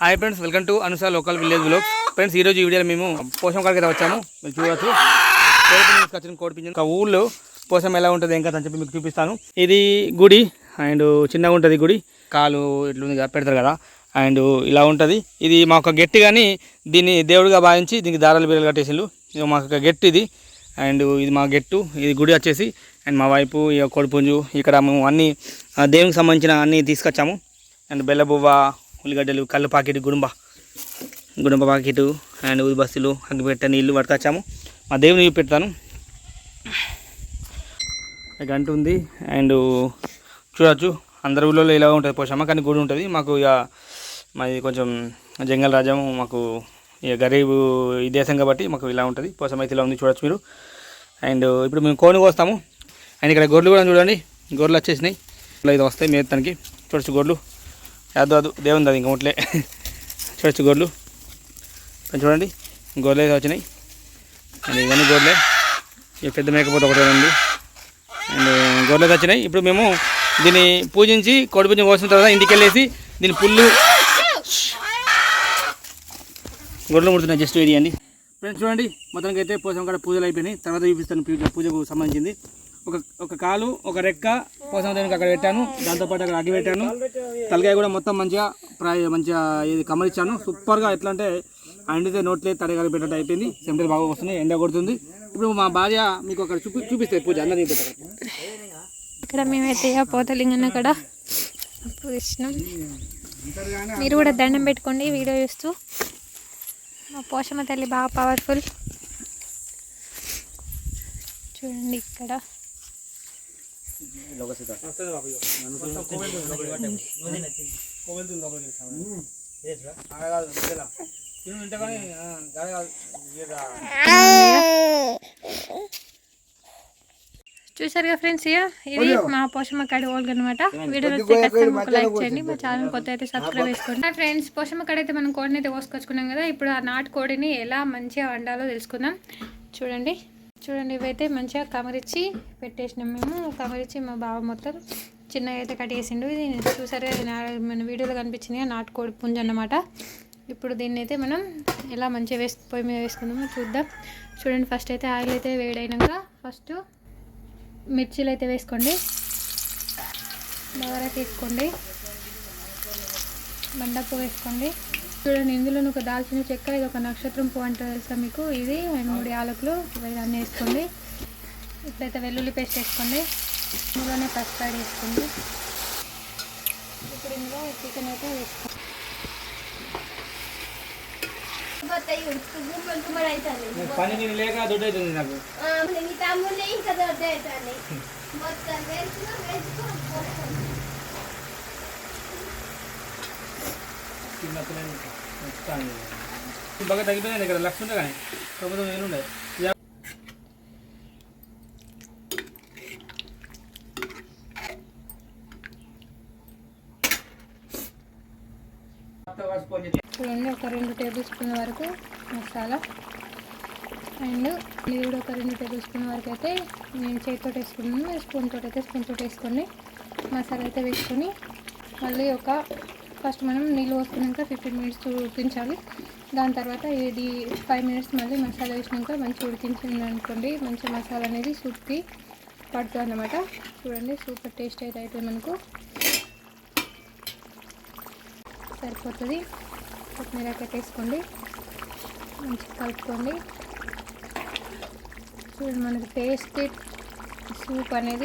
Hi friends welcome to Anusa local village blogs friends ఈ రోజు ఈ వీడియోలో మేము పోషం కాడికి వచ్చాము. మీరు చూడవచ్చు కోడిపింజం కోడిపించిన ఒక ఊళ్ళో పోషం ఎలా ఉంటుంది ఇంకా అని చెప్పి మీకు చూపిస్తాను. ఇది గుడి అండ్ చిన్నగా ఉంటుంది గుడి. కాలు ఇట్లుంది కదా, పెడతారు కదా. అండ్ ఇలా ఉంటుంది. ఇది మా ఒక గెట్టి కానీ దీన్ని దేవుడిగా భావించి దీనికి దారాలు బీరలు కట్టేసిండు ఇది మా ఒక గెట్టు ఇది. అండ్ ఇది మా గెట్టు ఇది గుడి వచ్చేసి. అండ్ మా వైపు ఈ కోడిపుంజు ఇక్కడ మేము అన్ని దేవునికి సంబంధించిన అన్నీ తీసుకొచ్చాము. అండ్ బెల్లబువ్వ ఉల్లిగడ్డలు కళ్ళు పాకెట్ గుడుంబ. గుడుంబ పాకెట్ అండ్ ఉదిబస్సులు అగ్గిపెట్ట నీళ్ళు పట్టుకొచ్చాము. మా దేవుని పెడతాను. గంట ఉంది. అండ్ చూడొచ్చు. అందరి ఊళ్ళో ఇలా ఉంటుంది. పోషమ్మ కానీ గుడి ఉంటుంది. మాకు ఇక మాది కొంచెం జంగల్ రాజ్యం మాకు ఇక గరీబు ఈ దేశం కాబట్టి మాకు ఇలా ఉంటుంది. పోషమ్మ అయితే ఇలా ఉంది. చూడొచ్చు మీరు. అండ్ ఇప్పుడు మేము కోని కోస్తాము అండ్ ఇక్కడ గొర్రెలు కూడా చూడండి. గొర్రెలు వచ్చేసినాయి. ఇలా ఇది వస్తాయి. మేతానికి. చూడొచ్చు గొర్రెలు. అదు అదు దేవుంది అది ఇంకా ముట్లే. చూడచ్చు గోర్లు. చూడండి గొర్రెలు అయితే వచ్చినాయి. అండ్ ఇవన్నీ గోర్లే. ఇక పెద్ద మేకపోతే ఒకటే ఉంది. అండ్ గొర్రెలు వచ్చినాయి. ఇప్పుడు మేము దీన్ని పూజించి కోడి పూజ కోసిన తర్వాత ఇంటికి వెళ్ళేసి దీని పుల్లు గొర్రెలు ముడుతున్నాయి. జస్ట్ ఇది అండి ఫ్రెండ్స్ చూడండి మొత్తానికి అయితే పోసం కూడా పూజలు అయిపోయినాయి. తర్వాత చూపిస్తాను పూజ పూజకు సంబంధించింది. ఒక ఒక కాలు ఒక రెక్క పోసం దేవునికి అక్కడ పెట్టాను. దాంతోపాటు అక్కడ అగ్గి పెట్టాను. తలకాయ కూడా మొత్తం మంచిగా ప్రాయ మంచిగా ఇది కమలిచ్చాను. సూపర్గా ఎట్లా అంటే అండితే నోట్లే తడగాలి పెట్టడం అయిపోయింది. సెంటర్ బాగా వస్తుంది ఎండ కొడుతుంది. ఇప్పుడు మా భార్య మీకు అక్కడ చూపి చూపిస్తాయి పూజ. అందరినీ పెట్టారు ఇక్కడ మేమైతే పోతలింగన్న అక్కడ మీరు కూడా దండం పెట్టుకోండి వీడియో చూస్తూ. మా పోషమ్మ తల్లి బాగా పవర్ఫుల్ చూడండి ఇక్కడ. చూసారు కదా ఫ్రెండ్స్ ఇక ఇది మా పోషమ్మ కడి ఓల్గ్ అనమాట వీడియో నచ్చితే ఖచ్చితంగా లైక్ చేయండి. మా ఛానల్ కొత్త అయితే సబ్స్క్రైబ్ చేసుకోండి. ఫ్రెండ్స్ పోషమ్మ కడ అయితే మనం కోడిని అయితే కోసుకొచ్చుకున్నాం కదా ఇప్పుడు ఆ నాటు కోడిని ఎలా మంచిగా వండాలో తెలుసుకుందాం. చూడండి. చూడండి ఇవైతే మంచిగా కమరిచ్చి పెట్టేసినాం మేము. కమరిచ్చి మా బావ మొత్తం చిన్నగా అయితే కట్టేసిండు ఇది చూసారు మన వీడియోలో కనిపించింది నాటుకోడి పుంజ అన్నమాట. ఇప్పుడు దీన్ని అయితే మనం ఎలా మంచిగా వేసి పొయ్యి మీద వేసుకుందామో చూద్దాం. చూడండి ఫస్ట్ అయితే ఆయిల్ అయితే వేడైనాక ఫస్ట్ మిర్చీలు అయితే వేసుకోండి. బగారా తీసుకోండి. బండ పువ్వు వేసుకోండి. చూడండి ఇందులో ఒక దాల్చిన చెక్క ఇది ఒక నక్షత్రం పువ్వు అంటే తెలుసా మీకు? ఇది అండ్ మూడు యాలకులు ఇవి అన్నీ వేసుకోండి. ఇప్పుడైతే వెల్లుల్లి పేస్ట్ వేసుకోండి. ఇందులోనే పసుపు యాడ్ వేసుకోండి. ఇప్పుడు ఇందులో చికెన్ అయితే వేసుకోండి. నాకు చిన్న పిల్లలు బాగా తగ్గిపోయింది ఇక్కడ లక్ష ఉండే కానీ కాకపోతే వేలు ఉండే చూడండి ఒక రెండు టేబుల్ స్పూన్ వరకు మసాలా. అండ్ ఇది కూడా ఒక రెండు టేబుల్ స్పూన్ వరకు అయితే నేను చేతితో వేసుకున్నాను మీరు స్పూన్ తోటి అయితే స్పూన్ తోటి వేసుకొని మసాలా అయితే వేసుకొని మళ్ళీ ఒక ఫస్ట్ మనం నీళ్ళు పోసుకున్నాక ఫిఫ్టీన్ మినిట్స్ ఉడికించాలి. దాని తర్వాత ఇది ఫైవ్ మినిట్స్ మళ్ళీ మసాలా వేసినాక మంచిగా ఉడికించింది అనుకోండి మంచి మసాలా అనేది సూప్కి పడుతుంది అన్నమాట. చూడండి సూపర్ టేస్ట్ అయితే అవుతుంది మనకు సరిపోతుంది. కొత్తిమీర కట్టేసుకోండి మంచిగా కలుపుకోండి. చూడండి మనకి టేస్ట్ సూప్ అనేది